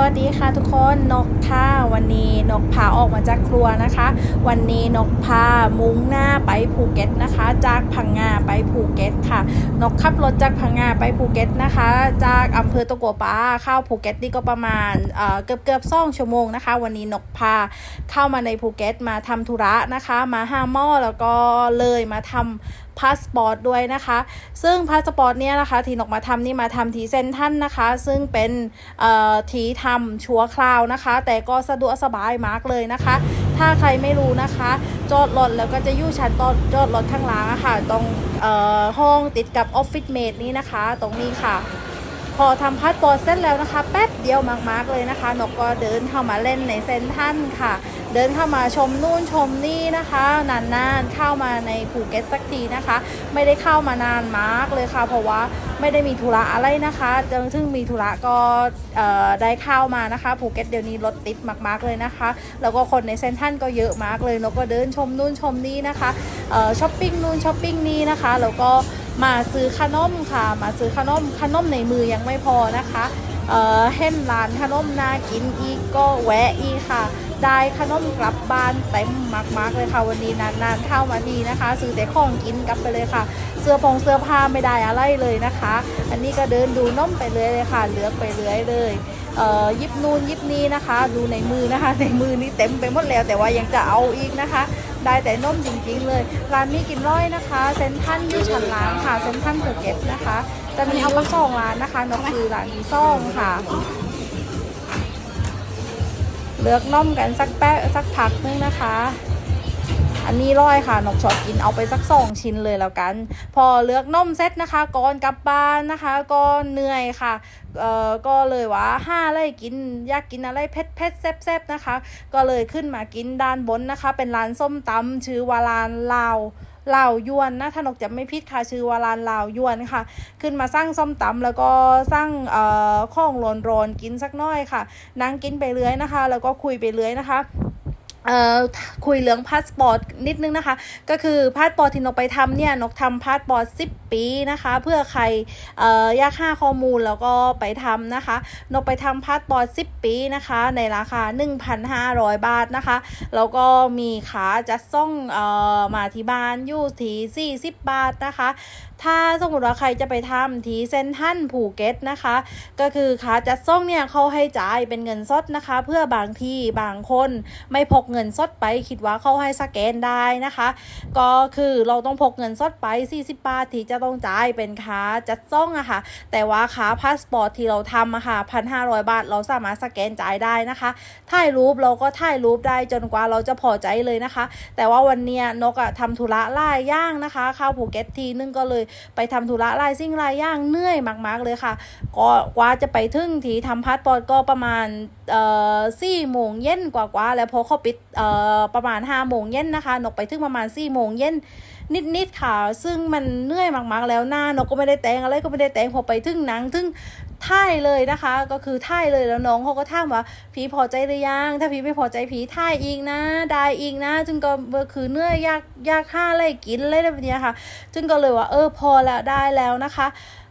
วัสดีค่ะทุกคนนกค่ะวันนี้นกพาออกมาจากครัวนะคะ วันนี้นกพามุ่งหน้าไปภูเก็ตนะคะ จากพังงาไปภูเก็ตค่ะ นกขับรถจากพังงาไปภูเก็ตนะคะ จากอำเภอตะกัวป่าเข้าภูเก็ตนี่ก็ประมาณเอ่อเกือบเกือบสองชั่วโมงนะคะ วันนี้นกพาเข้ามาในภูเก็ตมาทำธุระนะคะ มาห้าหม้อแล้วก็เลยมาทำ พาสปอร์ตด้วยนะคะ ซึ่งพาสปอร์ตเนี่ยนะคะทีนกมาทำนี่มาทำทีเซนทันนะคะ ซึ่งเป็นเอ่อที่ทำชัวคราวนะคะ แต่ก็สะดวกสบายมากเลยนะคะ ถ้าใครไม่รู้นะคะ จอดรถแล้วก็จะยู่ชั้นตอนจอดรถข้างล่างอะค่ะตรงเอ่อห้องติดกับออฟฟิศเมดนี้นะคะ ตรงนี้ค่ะ พอทำพาสปอร์ตเสร็จแล้วนะคะ แป๊บเดียวมากๆเลยนะคะ นกก็เดินเข้ามาเล่นในเซนทันค่ะ เดินเข้ามาชมนู่นชมนี่นะคะ นานๆเข้ามาในภูเก็ตสักทีนะคะ ไม่ได้เข้ามานานมากเลยค่ะ เพราะว่าไม่ได้มีธุระอะไรนะคะจนถึงมีธุระก็ได้เข้ามานะคะภูเก็ตเดี๋ยวนี้รถติดมากๆเลยนะคะ แล้วก็คนในเซนทันก็เยอะมากเลยนกก็เดินชมนู่นชมนี่นะคะช้อปปิ้งนู่นช้อปปิ้งนี่นะคะ แล้วก็ มาซื้อขนมค่ะ มาซื้อขนมขนมในมือยังไม่พอนะคะเอ่อเห็นร้านขนมน่ากินอีกก็แวะอีกค่ะ ได้ขนมกลับบ้านเต็มมากๆเลยค่ะวันนี้นานๆเข้ามาทีนะคะ ซื้อแต่ของกินกลับไปเลยค่ะ เสื้อผงเสื้อผ้าไม่ได้อะไรเลยนะคะ อันนี้ก็เดินดูนมไปเรื่อยเลยค่ะเลือกไปเรื่อยเลยเอ่อยิบนูนยิบนี้นะคะ ดูในมือนะคะ ในมือนี่เต็มไปหมดแล้วแต่ว่ายังจะเอาอีกนะคะ ได้แต่นมจริงๆเลย ร้านนี้กินร้อยนะคะ เซนทันที่ชั้นล้างค่ะ เซนทันภูเก็ตนะคะ จะมีเอาไปสองร้านนะคะนกคือร้านซ่องค่ะ เลือกน่มกันสักแป๊ะสักพักนึงนะคะ อันนี้ร้อยค่ะนกชอบกินเอาไปสักสองชิ้นเลยแล้วกัน พอเลือกนมเสร็จนะคะก่อนกลับบ้านนะคะก็เหนื่อยค่ะเอ่อก็เลยว่าห้าไรกินอยากกินอะไรเผ็ดเผ็ดแซ่บๆนะคะ ก็เลยขึ้นมากินด้านบนนะคะ เป็นร้านส้มตำชื่อว่าร้านลาวลาวยวนนะถ้านกจะไม่พิดค่ะชื่อว่าร้านลาวยวนค่ะ ขึ้นมาสร้างส้มตำแล้วก็สร้างเอ่อข้องโรนโรนๆกินสักน้อยค่ะนั่งกินไปเรื่อยนะคะ แล้วก็คุยไปเรื่อยนะคะ คุยเรื่องพาสปอร์ตนิดนึงนะคะ ก็คือพาสปอร์ตที่นกไปทำเนี่ยนกทำพาสปอร์ต10 ปีนะคะ เพื่อใครอออยากห้าข้อมูลแล้วก็ไปทำนะคะ นกไปทำพาสปอร์ต10 ปีนะคะ ในราคา 1,500 บาทนะคะ แล้วก็มีขาจัดส่งออมาที่บ้านอยู่ที่40 บาทนะคะ ถ้าสมมติว่าใครจะไปทำที่เซนทันภูเก็ตนะคะ ก็คือขาจัดส่งเนี่ยเขาให้จ่ายเป็นเงินสดนะคะ เพื่อบางที่บางคนไม่พกเงินสดไปคิดว่าเขาให้สแกนได้นะคะ ก็คือเราต้องพกเงินสดไป 40 บาทที่จะต้องจ่ายเป็นขาจัดส่งอะค่ะ แต่ว่าขาพาสปอร์ตที่เราทำอะค่ะ1,500บาทเราสามารถสแกนจ่ายได้นะคะถ่ายรูปเราก็ถ่ายรูปได้จนกว่าเราจะพอใจเลยนะคะ แต่ว่าวันเนี้ยนกอะทำธุระหลายย่างนะคะ เข้าภูเก็ตทีนึงก็เลยไปทำธุระไลายสิ่งลายย่างเหนื่อยมากๆเลยค่ะ ก็กว่าจะไปถึงที่ทำพาสปอร์ตก็ประมาณเอ่อสี่โมงเย็นกว่าๆแล้วพอเขาปิดเอ่อประมาณห้าโมงเย็นนะคะนกไปถึงประมาณสี่โมงเย็นนิดๆค่ะ ซึ่งมันเหนื่อยมากๆแล้วหน้านกก็ไม่ได้แต่งอะไรก็ไม่ได้แต่งพอไปถึงหนังถึง ท่ายเลยนะคะ ก็คือท่ายเลยแล้วน้องเขาก็ถามว่าพีพอใจหรือยังถ้าพีไม่พอใจพีท่ายอีกนะได้อีกนะ จึงก็คือเหนื่อยยากยากห้าอะไรกินอะไรแบบนี้ค่ะ จึงก็เลยว่าเออพอแล้วได้แล้วนะคะ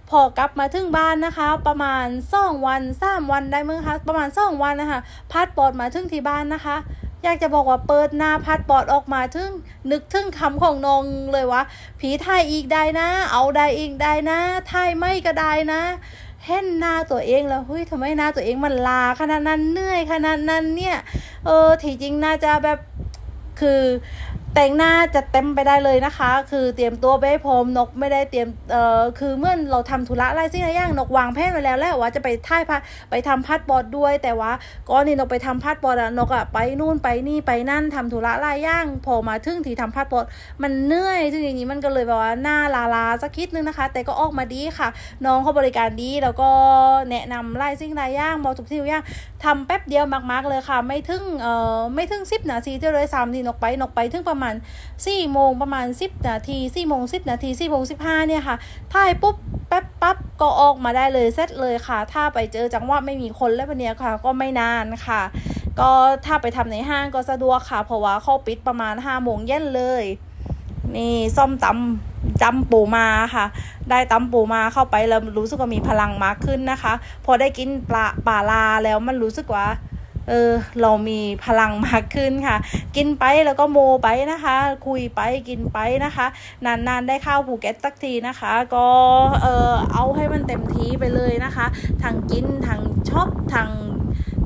พอกลับมาถึงบ้านนะคะ ประมาณสองวันสามวันได้มั้งคะประมาณสองวันนะคะพาสปอร์ตมาถึงที่บ้านนะคะอยากจะบอกว่าเปิดหน้าพาสปอร์ตออกมาถึงนึกถึงคำของนองเลยว่าผีไทยอีกได้นะ เอาได้อีกได้นะไทยไม่ก็ได้นะ เห็นหน้าตัวเองแล้วเฮ้ยทำไมหน้าตัวเองมันลาขนาดนั้นเหนื่อยขนาดนั้นเนี่ยเออที่จริงน่าจะแบบคือ แต่งหน้าจะเต็มไปได้เลยนะคะ คือเตรียมตัวไปให้พร้อมนกไม่ได้เตรียมเอ่อคือเมื่อเราทำธุระอะไรสิ่งหลายอย่างนกวางแผนไว้แล้วแหละว่าจะไปท่ายพาไปทำพาสปอร์ตด้วย แต่ว่าก่อนที่นกไปทำพาสปอร์ตอะนกอะไปนู่นไปนี่ไปนั่นทำธุระหลายอย่างพอมาถึงที่ทำพาสปอร์ตมันเหนื่อยซึ่งอย่างนี้มันก็เลยแบบว่าหน้าลาลาสักคิดนึงนะคะ แต่ก็ออกมาดีค่ะ น้องเขาบริการดีแล้วก็แนะนำไล่สิ่งหลายอย่างบอกทุกที่ทุกอย่างทำแป๊บเดียวมากๆเลยค่ะ ไม่ถึงเอ่อไม่ถึงสิบนาทีเท่าเลยสามทีนกไปนกไปถึงประมาณสี่โมงประมาณสิบนาทีสี่โมงสิบนาทีสี่โมงสิบห้าเนี่ยค่ะถ่ายปุ๊บแป๊บปั๊บก็ออกมาได้เลยเสร็จเลยค่ะ ถ้าไปเจอจังหวะไม่มีคนแล้ววันเนี้ยค่ะ ก็ไม่นานค่ะ ก็ถ้าไปทำในห้างก็สะดวกค่ะ เพราะว่าเขาปิดประมาณห้าโมงเย็นเลยนี่ส้มตำจำปูมาค่ะ ได้ตำปูมาเข้าไปแล้วรู้สึกว่ามีพลังมากขึ้นนะคะ พอได้กินปลาปลาลาแล้วมันรู้สึกว่า เออเรามีพลังมากขึ้นค่ะ กินไปแล้วก็โมไปนะคะ คุยไปกินไปนะคะ นานๆได้ข้าวภูเก็ตสักทีนะคะ ก็เออเอาให้มันเต็มที่ไปเลยนะคะทางกินทางชอบทาง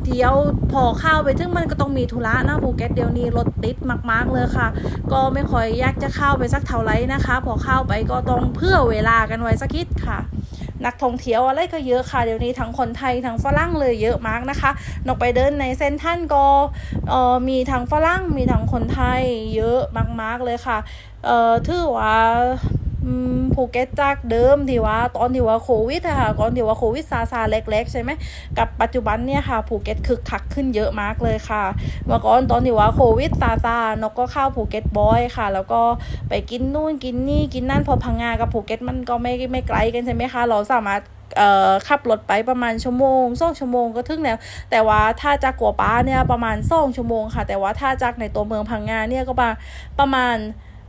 เที่ยวพอเข้าไปถึงมันก็ต้องมีธุระนะภูเก็ตเดี๋ยวนี้รถติดมาก ๆเลยค่ะ ก็ไม่ค่อยอยากจะเข้าไปสักเท่าไหร่นะคะ พอเข้าไปก็ต้องเพื่อเวลากันไว้สักนิดค่ะ นักท่องเที่ยวอะไรก็เยอะค่ะเดี๋ยวนี้ทั้งคนไทยทั้งฝรั่งเลยเยอะมากนะคะนอกไปเดินในเซนทรันก็เอ่อมีทั้งฝรั่งมีทั้งคนไทยเยอะมากๆเลยค่ะเอ่อถือว่า ภูเก็ตจากเดิมที่ว่า ตอนที่ว่าโควิดค่ะตอนที่ว่าโควิดซาซาเล็ก ๆ ใช่ไหมกับปัจจุบันเนี่ยค่ะภูเก็ตคึกคักขึ้นเยอะมากเลยค่ะ เมื่อก่อนตอนที่ว่าโควิดซาซานกก็เข้าภูเก็ตบ่อยค่ะ แล้วก็ไปกินนู่นกินนี่กินนั่นพอพังงากับภูเก็ตมันก็ไม่ไม่ไกลกันใช่ไหมคะ เราสามารถขับรถไปประมาณชั่วโมงสองชั่วโมงก็ถึงแล้ว แต่ว่าถ้าจากกัวป้าเนี่ยประมาณสองชั่วโมงค่ะ แต่ว่าถ้าจากในตัวเมืองพังงาเนี่ยก็ประมาณ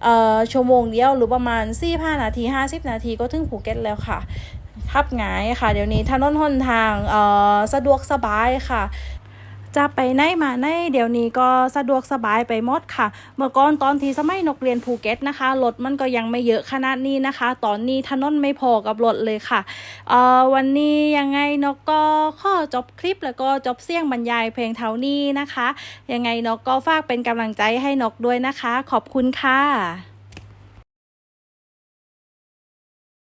เอ่อชั่วโมงเดียวหรือประมาณสี่ห้านาทีห้าสิบนาทีก็ถึงภูเก็ตแล้วค่ะทับงายค่ะ เดี๋ยวนี้ถนนหนทาง เอ่อ สะดวกสบายค่ะ จะไปไหนมาไหนเดี๋ยวนี้ก็สะดวกสบายไปหมดค่ะ เมื่อก่อนตอนที่สมัยนกเรียนภูเก็ตนะคะรถมันก็ยังไม่เยอะขนาดนี้นะคะ ตอนนี้ถนนไม่พอกับรถเลยค่ะเอ่อวันนี้ยังไงนกก็ข้อจบคลิปแล้วก็จบเสียงบรรยายเพลงเท่านี้นะคะ ยังไงนกก็ฝากเป็นกำลังใจให้นกด้วยนะคะ ขอบคุณค่ะ